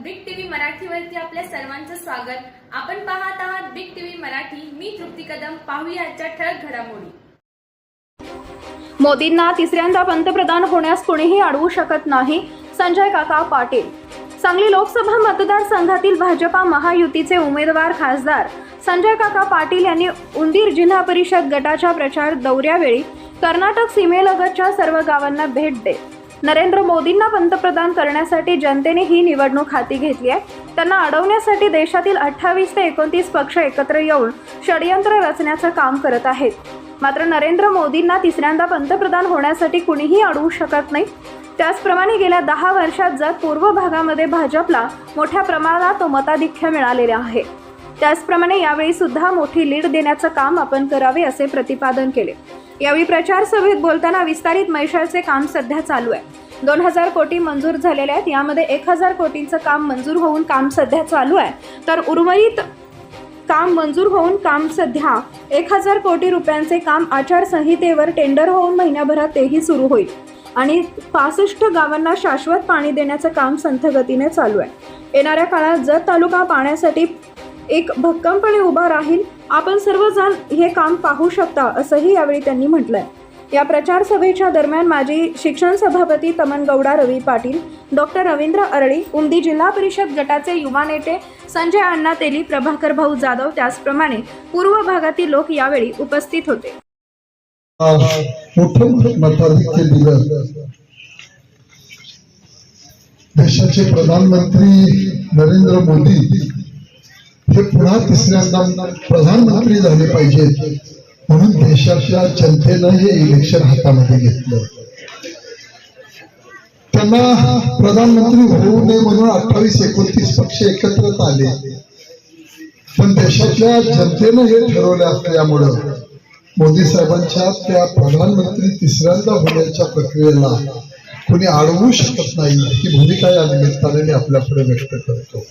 मराठीवरती आपल्या सर्वांचं स्वागत. आपण पाहत आहात बिग टीव्ही मराठी. मी तृप्ती कदम. पाहूया आजच्या ठळक घडामोडी. मोदींना तिसऱ्यांदा पंतप्रधान होण्यास कुणीही अडवू शकत नाही. संजय काका पाटील. सांगली लोकसभा मतदारसंघातील भाजपा महायुतीचे उमेदवार खासदार संजय काका पाटील यांनी उंदीर जिल्हा परिषद गटाच्या प्रचार दौऱ्यावेळी कर्नाटक सीमेलगतच्या सर्व गावांना भेट देत. नरेंद्र मोदींना पंतप्रधान करण्यासाठी जनतेने ही निवडणूक हाती घेतली आहे. त्यांना अडवण्यासाठी देशातील अठ्ठावीस ते एकोणतीस पक्ष एकत्र येऊन षडयंत्र रचण्याचं काम करत आहेत. मात्र नरेंद्र मोदींना तिसऱ्यांदा पंतप्रधान होण्यासाठी कुणीही अडवू शकत नाही. त्याचप्रमाणे गेल्या दहा वर्षात जर पूर्व भागामध्ये भाजपला मोठ्या प्रमाणात मताधिक्य मिळालेले आहे. त्याचप्रमाणे यावेळी सुद्धा मोठी लीड देण्याचं काम आपण करावे असे प्रतिपादन केले. यावेळी प्रचार सभेत बोलताना विस्तारित मैशाळचे काम सध्या चालू आहे. दोन हजार कोटी मंजूर झालेले आहेत. यामध्ये एक हजार कोटींचं काम मंजूर होऊन काम सध्या चालू आहे. तर उर्वरित काम मंजूर होऊन काम सध्या एक हजार कोटी रुपयांचे काम आचारसंहितेवर टेंडर होऊन महिन्याभरात तेही सुरू होईल. आणि पासष्ट गावांना शाश्वत पाणी देण्याचं काम संथगतीने चालू आहे. येणाऱ्या काळात जत तालुका पाण्यासाठी एक भक्कमपणे उभा राहील आपण सर्वजण हे काम पाहू शकता असंही यावेळी त्यांनी म्हटलंय. या प्रचार सभेच्या दरम्यान माजी शिक्षण सभापती तमन गौडा रवी पाटील डॉक्टर रवींद्र अरळी उमदी जिल्हा परिषद गटाचे युवा नेते संजय अण्णा तेली प्रभाकर भाऊ जाधव त्याचप्रमाणे पूर्व भागातील लोक यावेळी उपस्थित होते. देशाचे प्रधानमंत्री नरेंद्र मोदी हे पुन्हा तिसऱ्यांदा प्रधानमंत्री झाले पाहिजेत. म्हणून देशाच्या जनतेनं हे इलेक्शन हातामध्ये घेतलं. त्यांना प्रधानमंत्री होऊ नये म्हणून अठ्ठावीस एकोणतीस पक्ष एकत्रित आले. पण देशातल्या जनतेनं हे ठरवलं असल्यामुळं मोदी साहेबांच्या त्या प्रधानमंत्री तिसऱ्यांदा होण्याच्या प्रक्रियेला कोणी अडवू शकत नाही ही भूमिका या निमित्ताने मी आपल्यापुढे व्यक्त करतो.